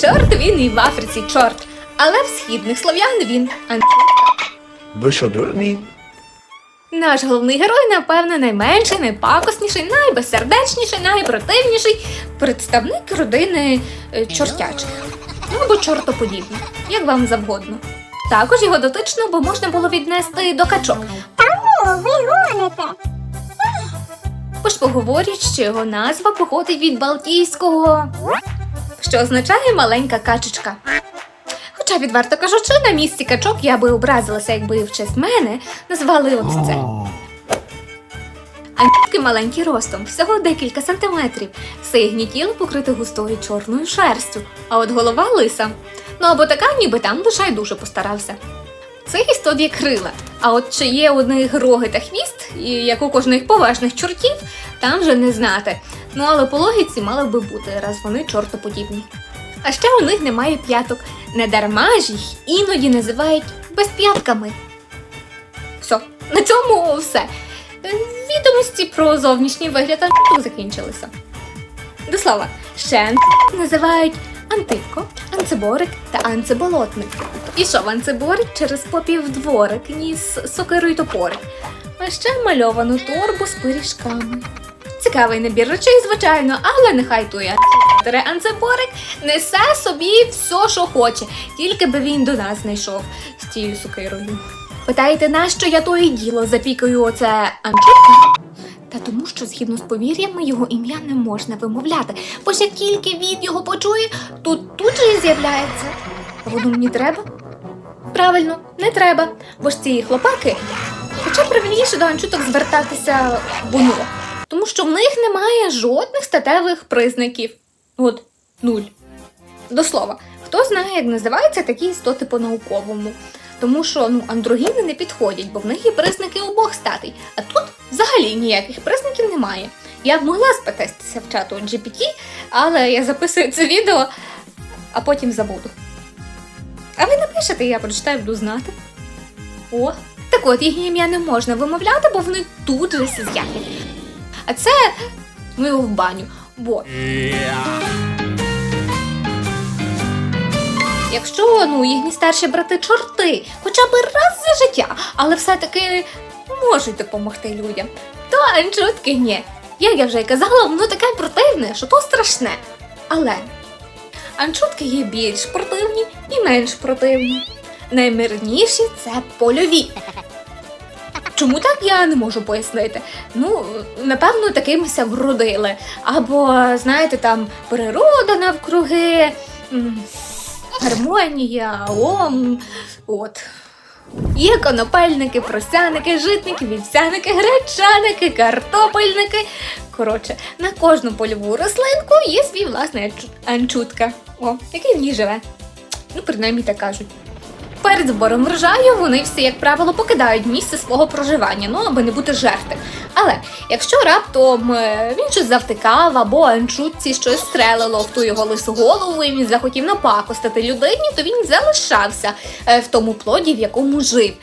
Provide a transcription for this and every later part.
Чорт він і в Африці чорт. Але в східних слов'ян він анчутка. Ви що, дурні? Наш головний герой, напевно, найменший, найпакосніший, найбезсердечніший, найпротивніший представник родини е, чортячих. Ну або чортоподібних, як вам завгодно. Також його дотично, бо можна було віднести до качок. О, ви гоните. Бо ж поговорять, що його назва походить від балтійського, що означає маленька качечка. Хоча, відверто кажучи, на місці качок я би образилася, якби в честь мене назвали ось це. Анютки маленькі ростом, всього декілька сантиметрів. Все їхнє тіло покрите густою чорною шерстю, а от голова лиса. Ну або така, ніби там лишай дуже постарався. Цих істот є крила, а от чи є у них роги та хвіст, як у кожних поважних чортів, там вже не знати. Ну але по логіці мали би бути, раз вони чортоподібні. А ще у них немає п'яток. Недарма ж їх іноді називають безп'ятками. Все, на цьому все. Відомості про зовнішній вигляд антиток закінчилися. До слова, ще антиток називають антивко, анцеборик та анцеболотник. Ішов анцеборик через попів дворик, ніс сокиру й топорик, а ще мальовану торбу з пиріжками. Цікавий набір речей, звичайно, але нехай той Тере анцеборик несе собі все, що хоче, тільки би він до нас знайшов з тією сокирою. Питаєте, нащо я то і діло запікаю оце анчутка? Та тому, що згідно з повір'ями його ім'я не можна вимовляти, бо як тільки він його почує, то тут же і з'являється. Воно мені треба? Правильно, не треба, бо ж ці хлопаки, хоча правильніше до анчуток звертатися воно, тому що в них немає жодних статевих признаків. От нуль. До слова, хто знає, як називаються такі істоти по-науковому. Тому що ну, андрогіни не підходять, бо в них є признаки обох статей. А тут взагалі ніяких признаків немає. Я б могла спитатися в чату GPT, але я записую це відео, а потім забуду. А ви напишете, я прочитаю, буду знати. О, так от їхнє ім'я не можна вимовляти, бо вони тут же з'являться. А це його в баню. Бо Якщо ну їхні старші брати чорти, хоча б раз за життя, але все-таки можуть допомогти людям, то анчутки ні. Як я вже й казала, воно таке противне, що то страшне. Але анчутки є більш противні і менш противні. Наймирніші це польові. Чому так я не можу пояснити? Ну, напевно, такимися вродили. Або, знаєте, там природа навкруги. гармонія, ом, от. Є конопельники, просяники, житники, вівсяники, гречаники, картопельники. Коротше, на кожну польову рослинку є свій власний анчутка. О, який в ній живе. Ну, принаймні так кажуть. Перед збором врожаю вони всі, як правило, покидають місце свого проживання, ну аби не бути жерти. Але якщо раптом е, він щось завтикав або анчутці щось стрелило в ту його лису голову, і він захотів напакостити людині, то він залишався е, в тому плоді, в якому жив.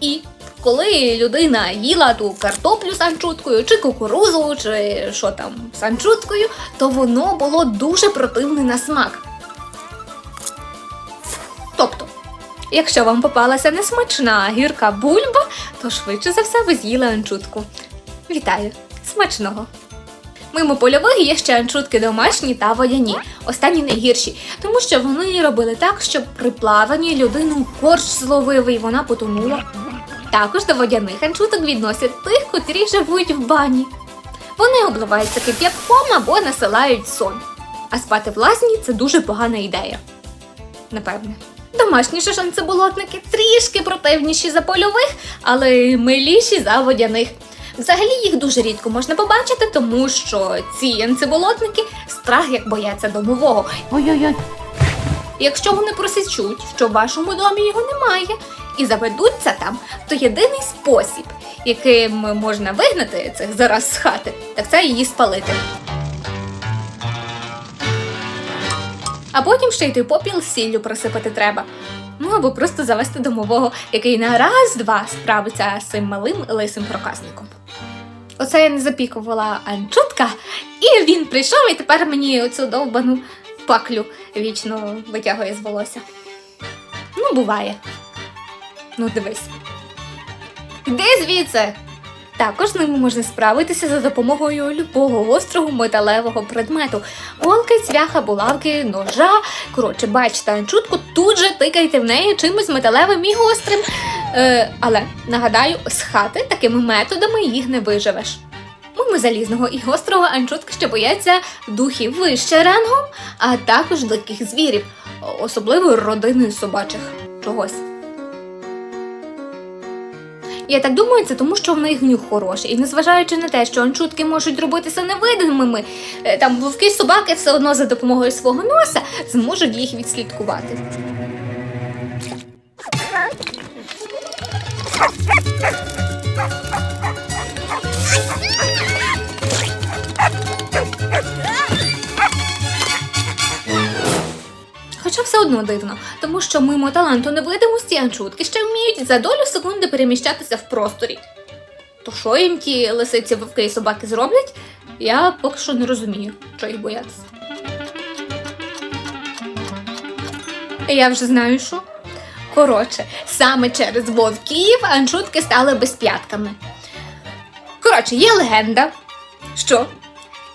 І коли людина їла ту картоплю з анчуткою, чи кукурузу, чи що там з анчуткою, то воно було дуже противне на смак. Якщо вам попалася несмачна гірка бульба, то швидше за все ви з'їли анчутку. Вітаю! Смачного! Мимо польових є ще анчутки домашні та водяні. Останні найгірші, тому що вони робили так, щоб при плаванні людину корч зловив і вона потонула. Також до водяних анчуток відносять тих, котрі живуть в бані. Вони обливаються кип'ятком або насилають сон. А спати в лазні це дуже погана ідея. Напевне. Домашні же шанцеболотники трішки противніші за польових, але миліші за водяних. Взагалі їх дуже рідко можна побачити, тому що ці анцеболотники страх як бояться домового. Ой-ой-ой. Якщо вони просічуть, що в вашому домі його немає, і заведуться там, то єдиний спосіб, яким можна вигнати цих зараз з хати, так це її спалити. А потім ще й той попіл сіллю присипати треба. Ну або просто завести домового, який на раз-два справиться з цим малим лисим проказником. Оце я не запікувала анчутка, і він прийшов і тепер мені оцю довбану паклю вічно витягує з волосся. Ну, буває. Ну, дивись. Іди звідси! Також з ними можна справитися за допомогою любого гострого металевого предмету. Голки, цвяха, булавки, ножа. Коротше, бачите анчутку, тут же тикайте в неї чимось металевим і гострим. Е, але нагадаю, з хати такими методами їх не виживеш. Мимо залізного і гострого анчутки ще бояться духів вище рангом, а також диких звірів, особливо родини собачих чогось. Я так думаю, це тому, що в них нюх хороший. І незважаючи на те, що анчутки можуть робитися невидимими, е, там вовки собаки все одно за допомогою свого носа зможуть їх відслідкувати. Хоча все одно дивно, тому що мимо таланту невидимості анчутки ще вміють за долю секунди переміщатися в просторі. То що їм ті лисиці, вовки і собаки зроблять, я поки що не розумію, що їх боятися. Я вже знаю, що. Коротше, саме через вовків анчутки стали безп'ятками. Коротше, є легенда, що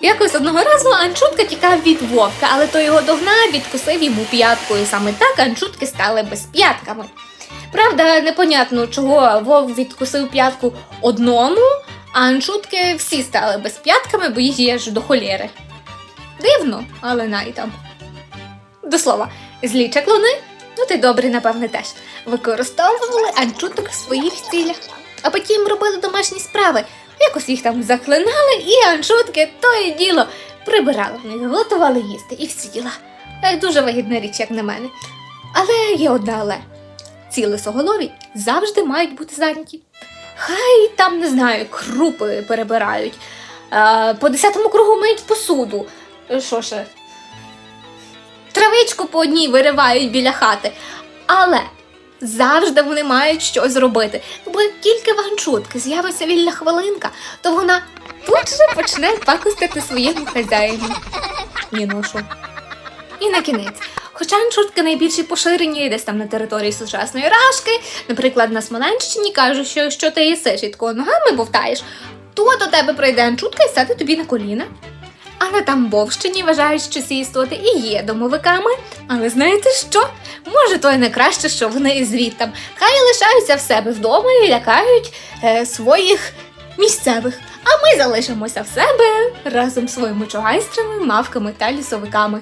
Якось одного разу Анчутка тікав від вовка, але той його догнав, відкусив йому п'ятку, і саме так анчутки стали безп'ятками. Правда, непонятно, чого вовк відкусив п'ятку одному, а анчутки всі стали безп'ятками, бо їх є ж до холєри. Дивно, але най там. До слова, злі чаклуни, ну ти добрий, напевне, теж, використовували анчуток в своїх цілях, а потім робили домашні справи. Якось їх там заклинали, і анчутки то і діло прибирали в них, готували їсти і всі діла. Е, Дуже вигідна річ, як на мене. Але є одне але. Ці лисоголові завжди мають бути зайняті. Хай там, не знаю, крупи перебирають, е, по десятому кругу миють посуду. Що ще? Травичку по одній виривають біля хати. Але завжди вони мають щось зробити. Бо як тільки в анчутки з'явиться вільна хвилинка, то вона тут же почне пакостити своєму хазяїну. Ні, ну що. І на кінець. Хоча анчутки найбільш поширені десь там на території сучасної рашки, наприклад, на Смоленщині кажуть, що якщо ти їсиш і тако ногами бовтаєш, то до тебе прийде анчутка і сяде тобі на коліна. А на Тамбовщині вважають, що ці істоти і є домовиками. Але знаєте що? Може, то й не краще, що вони і звідтам. Хай лишаються в себе вдома і лякають е, своїх місцевих. А ми залишимося в себе разом з своїми чугайстрами, мавками та лісовиками.